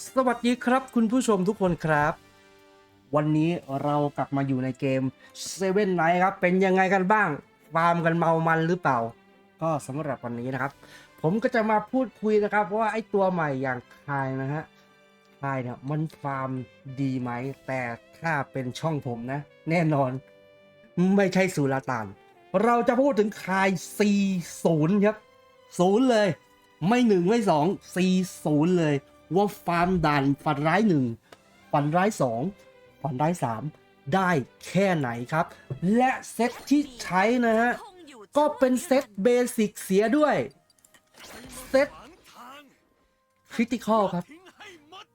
สวัสดีครับคุณผู้ชมทุกคนครับ วันนี้เรากลับมาอยู่ในเกม Seven Night ครับ เป็นยังไงกันบ้างฟาร์มกันเมามันหรือเปล่า ก็สำหรับวันนี้นะครับ ผมก็จะมาพูดคุยนะครับว่าไอ้ตัวใหม่อย่างคายนะฮะคายเนี่ยมันฟาร์มดีไหม แต่ถ้าเป็นช่องผมนะ แน่นอน ไม่ใช่สุลต่าน เราจะพูดถึงคาย40ครับศูนย์เลย ไม่หนึ่งไม่สองสี่ศูนย์เลย ว่าฟาร์มดันฝันร้ายหนึ่งฝันร้ายสองฝันร้ายสามได้แค่ไหนครับ และเซตที่ใช้นะฮะ ก็เป็นเซตเบสิกเสียด้วย เซตคริติคอลครับ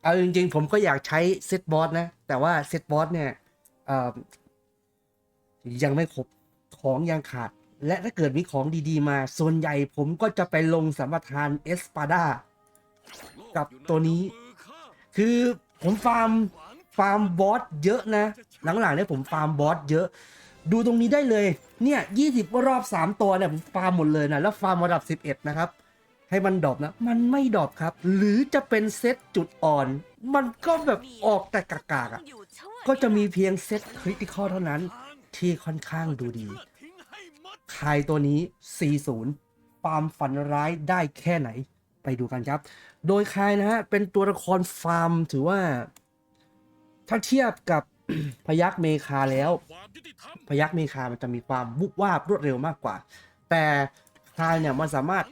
เอาจริงๆ ผมก็อยากใช้เซตบอสนะ แต่ว่าเซตบอสเนี่ยยังไม่ครบของยังขาด และถ้าเกิดมีของดีๆมา ส่วนใหญ่ผมก็จะไปลงสัมปทานเอสปาดา กับตัวนี้ คือผมฟาร์มฟาร์มบอสเยอะนะ หลังๆเนี่ยผมฟาร์มบอสเยอะ ดูตรงนี้ได้เลย เนี่ย20รอบ3ตัวเนี่ยผมฟาร์มหมดเลยนะแล้วฟาร์มระดับ11นะครับ ให้มันดรอปนะ มันไม่ดรอปครับ หรือจะเป็นเซตจุดอ่อน มันก็แบบออกแต่กากๆอะ ก็จะมีเพียงเซตคริติคอลเท่านั้นที่ค่อนข้างดูดีคายตัวนี้ 40ฟาร์มฝันร้ายได้แค่ไหน ไปดูกันครับ โดยคายนะฮะ เป็นตัวละครฟาร์มถือว่า ถ้าเทียบกับพยักเมคาแล้ว พยักเมคามันจะมีความบุบวาบรวดเร็วมากกว่า แต่คายเนี่ยมันสามารถ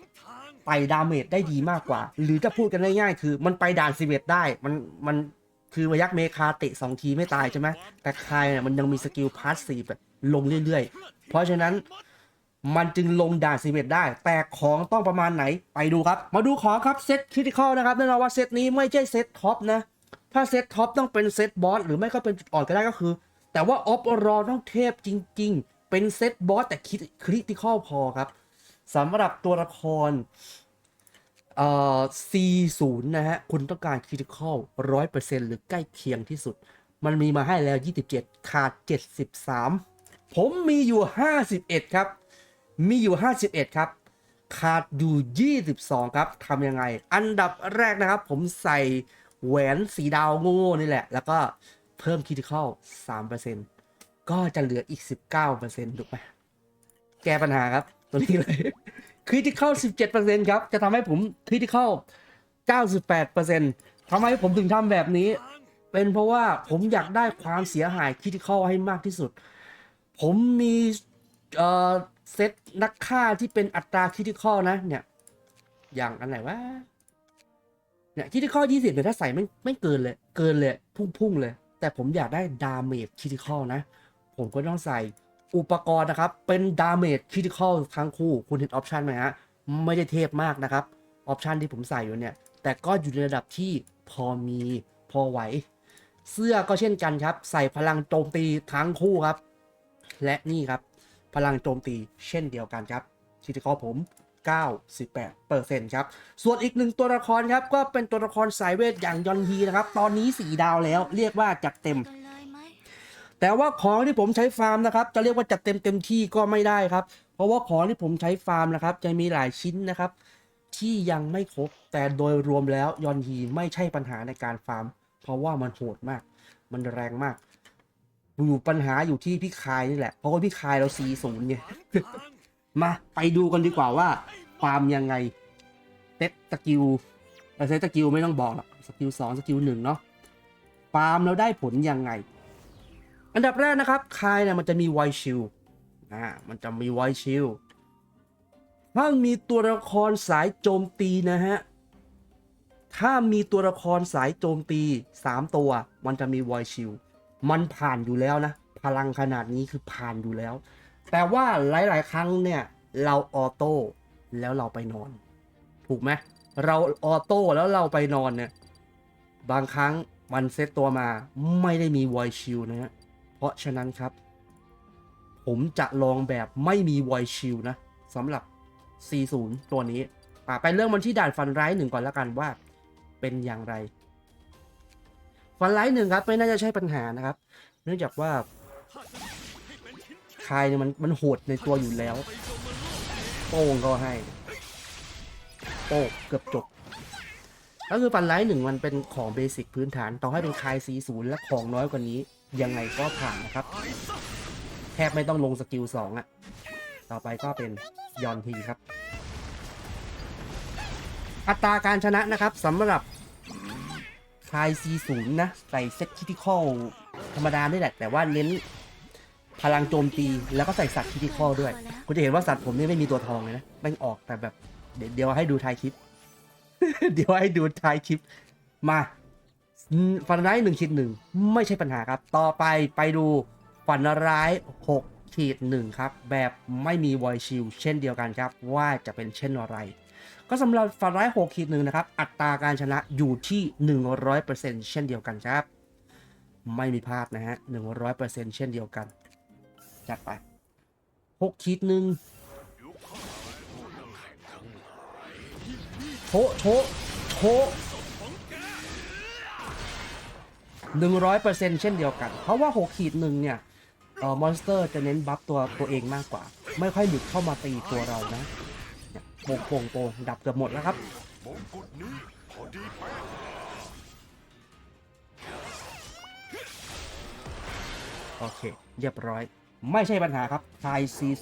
ไปดาเมจได้ดีมากกว่า หรือจะพูดกันง่ายๆคือ มันไปด่านสิเอ็ดได้ มันมันคือพยักเมคาเตะสองทีไม่ตายใช่ไหมแต่คายเนี่ยมันยังมีสกิลพาสซีฟแบบลงเรื่อยๆ เพราะฉะนั้น มันจึงลงด่านสิเอ็ดได้ แต่ของต้องประมาณไหนไปดูครับ มาดูของครับเซตคริติคอลนะครับแน่นอนว่าเซตนี้ไม่ใช่เซตท็อปนะ ถ้าเซตท็อปต้องเป็นเซตบอสหรือไม่ก็เป็นจุดอ่อนก็ได้ก็คือ แต่ว่าออฟรอต้องเทพจริง ๆ เป็นเซตบอสแต่คริติคอลพอครับสำหรับตัวละครเอ่อ C0 นะฮะ คุณต้องการคริติคอล100%หรือใกล้เคียงที่สุด มันมีมาให้แล้ว 27 ขาด 73 ผมมีอยู่ 51 ครับ มีอยู่ 51 ครับ ขาดอยู่ 22 ครับทำยังไง อันดับแรกนะครับ ผมใส่แหวนสีดาวโง่นี่แหละ แล้วก็เพิ่มคิ t ิคอล3%ก็จะเหลืออีก 19%ถูกไหมแก้ปัญหาครับ ตัวนี้เลยคริติคอล17%ครับ จะทำให้ผมคริติคอล98%ทำไมผมถึงทำแบบนี้ เป็นเพราะว่าผมอยากได้ความเสียหายคริติคอลให้มากที่สุด ผมมีเอ่อ เซตนักฆ่าที่เป็นอัตราคริติคอนะ เนี่ย อย่างอันไหนวะเนี่ยคริติคอลยี่สิบเนี่ยถ้าใส่ไม่ไม่เกินเลย เกินเลย พุ่งๆเลย แต่ผมอยากได้ดาเมจคริติคอลนะ ผมก็ต้องใส่อุปกรณ์นะครับ เป็นดาเมจคริติคอลทั้งคู่ คุณเห็นออปชันไหมฮะ ไม่ได้เทพมากนะครับ ออปชันที่ผมใส่อยู่เนี่ย แต่ก็อยู่ในระดับที่พอมีพอไหว เสื้อก็เช่นกันครับ ใส่พลังโจมตีทั้งคู่ครับ และนี่ครับ พลังโจมตีเช่นเดียวกันครับคิติคอผม 98%ครับ ส่วนอีกหนึ่งตัวละครครับ ก็เป็นตัวละครสายเวทอย่างยอนฮีนะครับ ตอนนี้ 4 ดาวแล้วเรียกว่าจัดเต็ม แต่ว่าของที่ผมใช้ฟาร์มนะครับ จะเรียกว่าจัดเต็มเต็มที่ก็ไม่ได้ครับ เพราะว่าของที่ผมใช้ฟาร์มนะครับ จะมีหลายชิ้นนะครับ ที่ยังไม่ครบ แต่โดยรวมแล้วยอนฮีไม่ใช่ปัญหาในการฟาร์ม เพราะว่ามันโหดมาก มันแรงมาก อยู่ปัญหาอยู่ที่พี่คายนี่แหละ เพราะว่าพี่คายเราซีศูนย์ไงมาไปดูกันดีกว่าว่าฟาร์มยังไงเซตสกิลเซตสกิลไม่ต้องบอกหรอกสกิลสองสกิลหนึ่งเนาะฟาร์มเราได้ผลยังไง อันดับแรกนะครับคายเนี่ยมันจะมีไวชิลอ่ามันจะมีไวชิลถ้ามีตัวละครสายโจมตีนะฮะถ้ามีตัวละครสายโจมตี 3 ตัว มันจะมีไวชิล มันผ่านอยู่แล้วนะ พลังขนาดนี้คือผ่านอยู่แล้ว แต่ว่าหลาย ๆ ครั้งเนี่ย เราออโต้แล้วเราไปนอน ถูกไหมเราออโต้แล้วเราไปนอนเนี่ย บางครั้งมันเซตตัวมาไม่ได้มีไวชิลนะฮะเพราะฉะนั้นครับ ผมจะลองแบบไม่มีไวชิลนะสำหรับ 40 ตัวนี้ อะไปเริ่มมันที่ด่านฟันไร้หนึ่งก่อนแล้วกันว่า เป็นอย่างไร ฟันไร้หนึ่งครับไม่น่าจะใช่ปัญหานะครับ เนื่องจากว่าคายเนี่ยมันมันโหดในตัวอยู่แล้ว โป้งก็ให้ โป้งเกือบจบ ก็คือฟันไลท์หนึ่งมันเป็นของเบสิกพื้นฐาน ต่อให้เป็นคายซีศูนย์และของน้อยกว่านี้ ยังไงก็ผ่านนะครับ แทบไม่ต้องลงสกิลสองอะต่อไปก็เป็นยอนทีครับ อัตราการชนะนะครับสำหรับายซีศูนะ ใส่เซ็ตคิติคอลธรรมดานี่แหละ แต่ว่าเน้นพลังโจมตีแล้วก็ใส่สัตว์คิติคอลด้วย คุณจะเห็นว่าสัตว์ผมนี่ไม่มีตัวทองเลยนะแม่งออกแต่แบบ เดี๋ยวเดี๋ยวให้ดูท้ายคลิป เดี๋ยวให้ดูท้ายคลิป มาอืมฝันร้ายหนึ่งขีดหนึ่งไม่ใช่ปัญหาครับ ต่อไปไปดูฝันร้ายหกขีดหนึ่งครับ แบบไม่มีวอยชิลเช่นเดียวกันครับ ว่าจะเป็นเช่นอะไร ก็สำหรับฝันร้าย6ขีดหนึ่งนะครับ อัตราการชนะอยู่ที่ 100%เช่นเดียวกันครับ ไม่มีพลาดนะฮะ 100%เช่นเดียวกัน จัดไป6ขีดหนึ่งโชะโชะโชะหนึ่งร้อยเปอร์เซ็นต์เช่นเดียวกัน เพราะว่า6ขีดหนึ่งเนี่ยเอ่อมอนสเตอร์จะเน้นบัฟตัวตัวเองมากกว่า ไม่ค่อยหลุดเข้ามาตีตัวเรานะ โป่งโป่งโป่งดับเกือบหมดแล้วครับมงกุฎนี้พอดีปโอเค เรียบร้อย ไม่ใช่ปัญหาครับไทย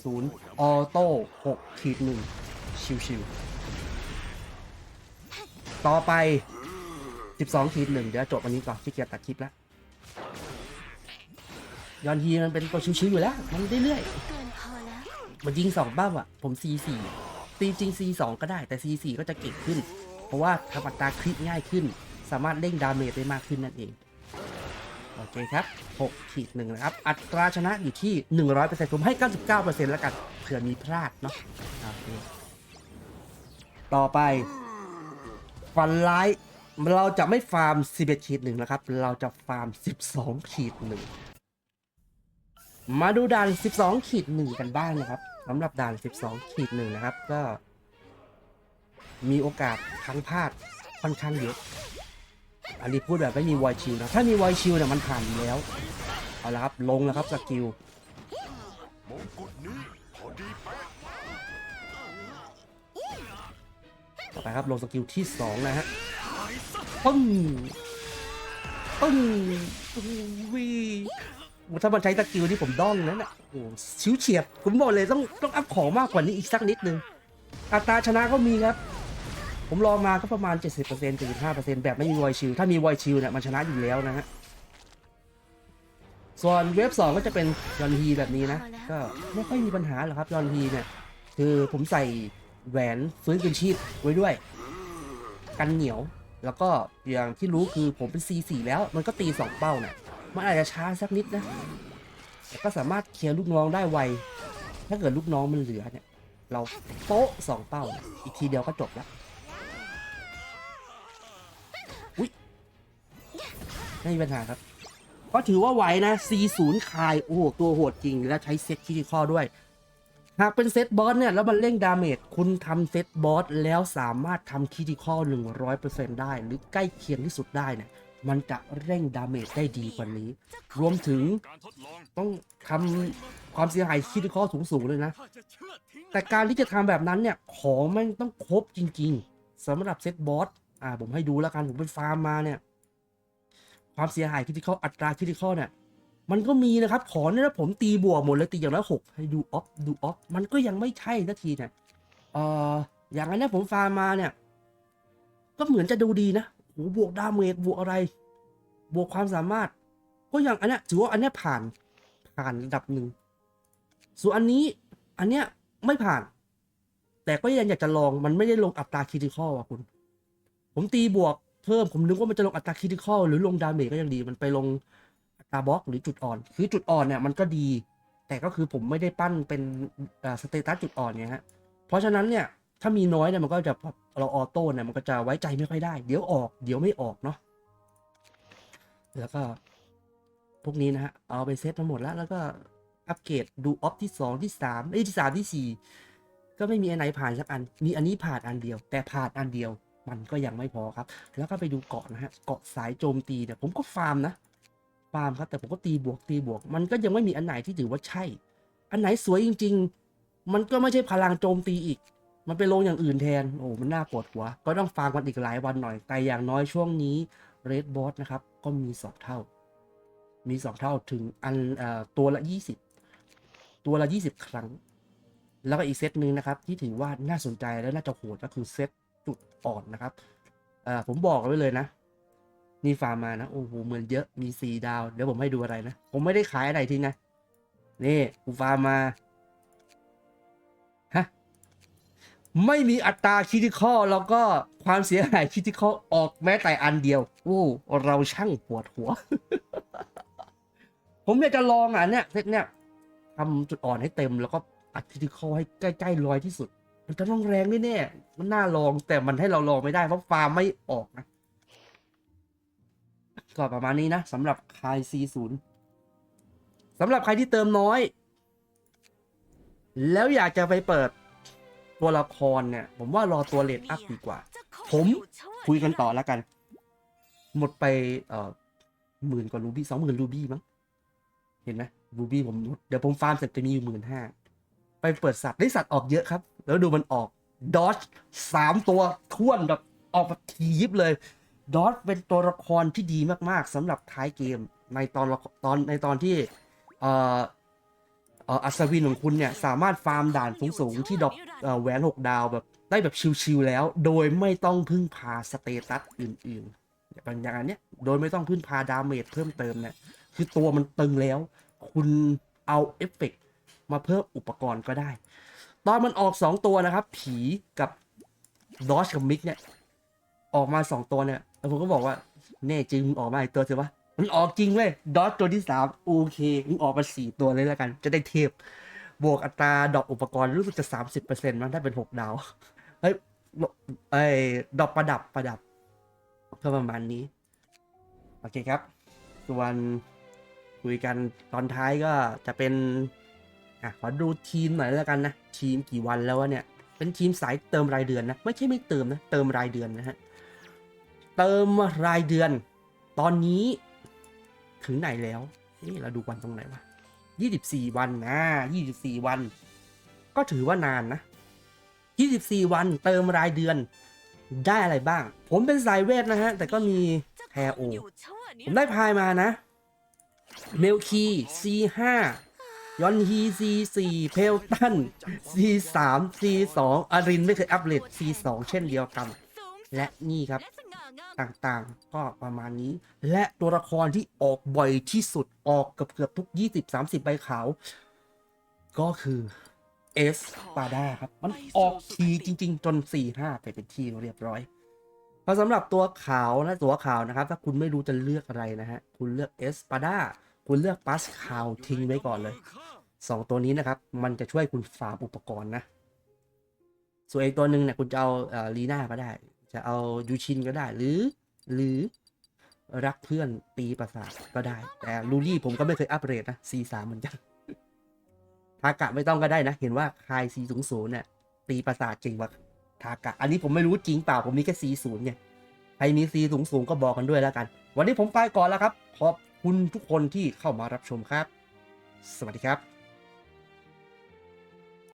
40ออโต้6ขีดหนึ่งชิวๆต่อไป 12ขีดหนึ่งเดี๋ยวจบอันนี้ก่อนที่เกียตัดคลิปแล้วยอนฮีมันเป็นตัวชิวๆอยู่แล้ว มันเรื่อยๆมันยิงสองบ้าอะ ผม C4 ตีจริง C2 ก็ได้แต่ C4 ก็จะเก่งขึ้น เพราะว่าทำอัตราคริตง่ายขึ้น สามารถเร่งดาเมจได้มากขึ้นนั่นเอง โอเคครับ6ขีดหนึ่งนะครับ อัตราชนะอยู่ที่ 100%ผมให้ 99%แล้วกันเผื่อมีพลาดเนาะโอเคต่อไปฟันร้ายเราจะไม่ฟาร์ม 11ขีดหนึ่งนะครับ เราจะฟาร์ม 12ขีดหนึ่งมาดูด่าน 12ขีดหนึ่งกันบ้างนะครับ สำหรับด่าน 12ขีดหนึ่งนะครับ ก็ มีโอกาสครั้งพลาดค่อนข้างเยอะอันนี้พูดแบบไม่มีวอยชิลนะ ถ้ามีวอยชิลเนี่ยมันผ่านแล้ว เอาละครับ ลงแล้วครับสกิลมงกุฎนี้พอดีเป๊ะต่อไปครับลงสกิลที่2นะฮะปึ้งปึ้งวี ถ้ามันใช้สกิลที่ผมด้องนั้นอะโอ้ชิวเฉียดผมบอกเลยต้องต้องอัพของมากกว่านี้อีกสักนิดนึง อัตราชนะก็มีครับ ผมลองมาก็ประมาณ 70% 75%แบบไม่มีวอยชิลถ้ามีวอยชิลเนี่ยมันชนะอยู่แล้วนะฮะส่วนเว็บสองก็จะเป็นยอนฮีแบบนี้นะ ก็ไม่ค่อยมีปัญหาหรอกครับยอนฮีเนี่ย คือผมใส่แหวนฟื้นคืนชีพไว้ด้วย กันเหนียว แล้วก็อย่างที่รู้คือผมเป็น C4 แล้วมันก็ตี 2 เป้าเนี่ย มันอาจจะช้าสักนิดนะแต่ก็สามารถเคลียร์ลูกน้องได้ไว ถ้าเกิดลูกน้องมันเหลือเนี่ย เราโป๊ะสองเป้า อีกทีเดียวก็จบแล้วอุ๊ยไม่มีปัญหาครับ ก็ถือว่าไหวนะ C0 คาย โอ้โห ตัวโหดจริง และใช้เซ็ตคิติคอด้วย หากเป็นเซตบอสเนี่ย แล้วมันเร่งดาเมจ คุณทำเซตบอสแล้วสามารถทำคิติคอ100%ได้ หรือใกล้เคียงที่สุดได้เนี่ย มันจะเร่งดาเมจได้ดีกว่านี้ รวมถึงต้องทำความเสียหายคิติคอสูงๆเลยนะ แต่การที่จะทำแบบนั้นเนี่ย ของม่งต้องครบจริงๆสำหรับเซตบอสอ่าผมให้ดูแล้วกัน ผมไปฟาร์มมาเนี่ย ความเสียหายคิติคออัตราคิติคอเนี่ย มันก็มีนะครับ ขอเนี่ยผมตีบวกหมดเลยตีอย่างละหกให้ดูออฟดูออฟมันก็ยังไม่ใช่นาทีเนี่ยเอ่ออย่างนั้นเนี่ยผมฟาร์มมาเนี่ยก็เหมือนจะดูดีนะ โหบวกดาเมจบวกอะไร บวกความสามารถ ก็อย่างอันเนี้ยถือว่าอันเนี้ยผ่านผ่านระดับหนึ่งส่วนอันนี้อันเนี้ยไม่ผ่าน แต่ก็ยังอยากจะลองมันไม่ได้ลงอัตราคิติคอลอะคุณ ผมตีบวกเพิ่มผมนึกว่ามันจะลงอัตราคิติคอลหรือลงดาเมจก็ยังดี มันไปลงอัตราบล็อกหรือจุดอ่อน คือจุดอ่อนเนี่ยมันก็ดี แต่ก็คือผมไม่ได้ปั้นเป็นสเตตัสจุดอ่อนไงฮะเพราะฉะนั้นเนี่ยถ้ามีน้อยเนี่ยมันก็จะแบบ เราออโต้เนี่ยมันก็จะไว้ใจไม่ค่อยได้ เดี๋ยวออก เดี๋ยวไม่ออกเนาะแล้วก็พวกนี้นะฮะเอาไปเซตมาหมดแล้ว แล้วก็อัปเกรดดูออฟที่ 2 ที่3เอ้ที่3ที่ 4 ก็ไม่มีอันไหนผ่านสักอัน มีอันนี้ผ่านอันเดียว แต่ผ่านอันเดียวมันก็ยังไม่พอครับ แล้วก็ไปดูเกาะนะฮะ เกาะสายโจมตีเนี่ยผมก็ฟาร์มนะ ฟาร์มครับ แต่ผมก็ตีบวกตีบวก มันก็ยังไม่มีอันไหนที่ถือว่าใช่ อันไหนสวยจริง ๆ มันก็ไม่ใช่พลังโจมตีอีก มันไปลงอย่างอื่นแทน โอ้ มันน่าปวดหัว ก็ต้องฟังมันอีกหลายวันหน่อย แต่อย่างน้อยช่วงนี้ Red b o s นะครับ ก็มีสองเท่า มีสองเท่าถึงอันอตัวละยี่สิบตัวละยี่สิบครั้ง แล้วก็อีกเซตหนึ่งนะครับ ที่ถือว่าน่าสนใจและน่าจะโหดก็คือเซตจุดอ่อนนะครับผมบอกไว้เลยนะ นี่ฟาร์มานะ โอ้โหเหมือนเยอะมีสี่ดาว เดี๋ยวผมให้ดูอะไรนะ ผมไม่ได้ขายอะไรทิ้งนะ นี่กูฟาร์มมา ไม่มีอัตราคิติคอลแล้วก็ความเสียหายคิติคอออกแม้แต่อันเดียวโอ้เราช่างปวดหัว ผมอยากจะลองอะเนี่ยเซ็ตเนี่ยทำจุดอ่อนให้เต็มแล้วก็อัดคิติคอให้ใกล้ๆร้อยที่สุด มันจะต้องแรงแน่ๆมันน่าลองแต่มันให้เราลองไม่ได้เพราะฟาร์มไม่ออกนะก็ประมาณนี้นะสำหรับคาย C0 สำหรับใครที่เติมน้อย แล้วอยากจะไปเปิด ตัวละครเนี่ย ผมว่ารอตัวเลดอัพดีกว่า ผมคุยกันต่อแล้วกัน หมดไปเอ่อหมื่นกว่ารูบี้สองหมื่นรูบี้มั้งเห็นไหมรูบี้ผมเดี๋ยวผมฟาร์มเสร็จจะมีอยู่หมื่นห้าไปเปิดสัตว์ได้สัตว์ออกเยอะครับ แล้วดูมันออกดอ g สามตัวท่วนแบบออกแบบทียิบเลยดอ g เป็นตัวละครที่ดีมากๆสำหรับท้ายเกมในตอนละตอนในตอนที่เอ่อ อัศวินของคุณเนี่ย สามารถฟาร์มด่านสูงๆ ที่ดอกแหวนหกดาวแบบได้แบบชิวๆแล้ว โดยไม่ต้องพึ่งพาสเตตัสอื่นๆอย่างอย่างนเนี้ยโดยไม่ต้องพึ่งพาดาเมจเพิ่มเติมเนี่ยคือตัวมันตึงแล้ว คุณเอาเอฟเฟกต์มาเพิ่มอุปกรณ์ก็ได้ ตอนมันออก 2 ตัวนะครับ ผีกับดอชกับมิกเนี่ย ออกมา 2 ตัวเนี่ยผมก็บอกว่า แน่จริงออกมาอีกตัวสิวะ มันออกจริงเว้ยดอชตัวที่3โอเคมึงออกมา4ตัวเลยแล้วกัน จะได้เทพบวกอัตราดอกอุปกรณ์รู้สึกจะ30%มันได้เป็น6ดาวเฮ้ยไอ้ดอกประดับประดับก็ประมาณนี้ โอเคครับ ส่วนคุยกันตอนท้ายก็จะเป็นอะขอดูทีมหน่อยแล้วกันนะ ทีมกี่วันแล้ววะเนี่ย เป็นทีมสายเติมรายเดือนนะ ไม่ใช่ไม่เติมนะ เติมรายเดือนนะฮะ เติมรายเดือน ตอนนี้ ถึงไหนแล้ว นี่เราดูวันตรงไหนวะยี่สิบสี่วันนะยี่สิบสี่วัน ก็ถือว่านานนะยี่สิบสี่วันเติมรายเดือน ได้อะไรบ้าง ผมเป็นสายเวทนะฮะ แต่ก็มีแพรโอ ผมได้พายมานะ เมลคี C5 ยอนฮี C4 เพลตัน C3 C2 อารินไม่เคยอัปเดต C2 เช่นเดียวกัน และนี่ครับ ต่างๆ ก็ประมาณนี้ และตัวละครที่ออกบ่อยที่สุดออกเกือบเกือบทุก 20-30 ใบขาว ก็คือเอสปาดาครับ มันออกทีจริง ๆ จน 4-5 ไปเป็นที่เรียบร้อยพอสำหรับตัวขาวนะตัวขาวนะครับ ถ้าคุณไม่รู้จะเลือกอะไรนะฮะ คุณเลือกเอสปาดาคุณเลือกปัสขาวทิ้งไว้ก่อนเลยสองตัวนี้นะครับ มันจะช่วยคุณฟาร์มอุปกรณ์นะ ส่วนอีกตัวหนึ่งเนี่ยคุณจะเอาลีน่าก็ได้ จะเอายูชินก็ได้หรือ หรือรักเพื่อนปีประสาทก็ได้ แต่ลูรี่ผมก็ไม่เคยอัปเกรดนะ C3 เหมือนกันทากะไม่ต้องก็ได้นะ เห็นว่าคาย C สูงศูนเนี่ยตีประสาทจริงกว่าทากะ อันนี้ผมไม่รู้จริงเปล่าผมมีแค่ C ศูนย์ไงใครมี C สูงสูงก็บอกกันด้วยแล้วกัน วันนี้ผมไปก่อนแล้วครับ ขอบคุณทุกคนที่เข้ามารับชมครับ สวัสดีครับ